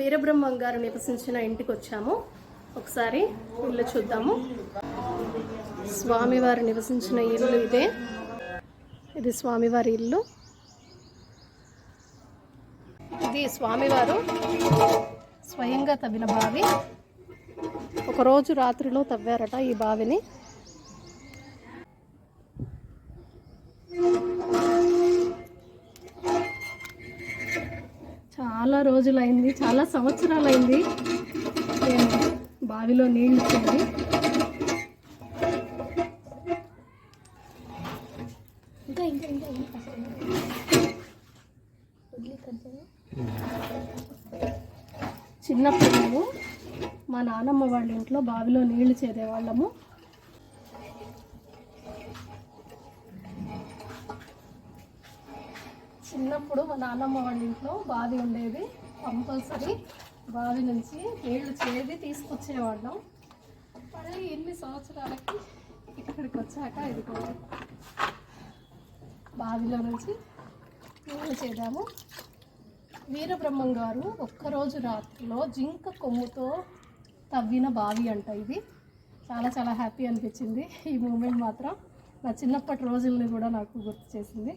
వీరబ్రహ్మం గారు నివసించిన ఇంటికి వచ్చాము ఒకసారి ఇల్లు చూద్దాము. స్వామివారు నివసించిన ఇల్లు ఇదే. ఇది స్వామివారి ఇల్లు. ఇది స్వామివారు స్వయంగా తవ్విన బావి. ఒకరోజు రాత్రిలో తవ్వారట ఈ బావిని. చాలా రోజులైంది చాలా సంవత్సరాలైంది. నేను బావిలో నీళ్ళు ఇచ్చింది. ఇంకా ఇంకా ఇంకా చిన్నప్పుడు మేము మా నాన్నమ్మ వాళ్ళ ఇంట్లో బావిలో నీళ్ళు చేదేవాళ్ళము చిన్నప్పుడు మా నాన్నమ్మ వాళ్ళ ఇంట్లో బావి ఉండేది కంపల్సరీ బావి నుంచి నీళ్ళు చేది తీసుకొచ్చేవాళ్ళం. మళ్ళీ ఎన్ని సంవత్సరాలకి ఇక్కడికి వచ్చాక ఇది కూడా బావిలో నుంచి నీళ్ళు చేదాము వీరబ్రహ్మం గారు ఒక్కరోజు రాత్రిలో జింక కొమ్ముతో తవ్విన బావి అంట ఇది. చాలా చాలా హ్యాపీ అనిపించింది. ఈ మూమెంట్ మాత్రం నా చిన్నప్పటి రోజుల్ని కూడా నాకు గుర్తు చేసింది.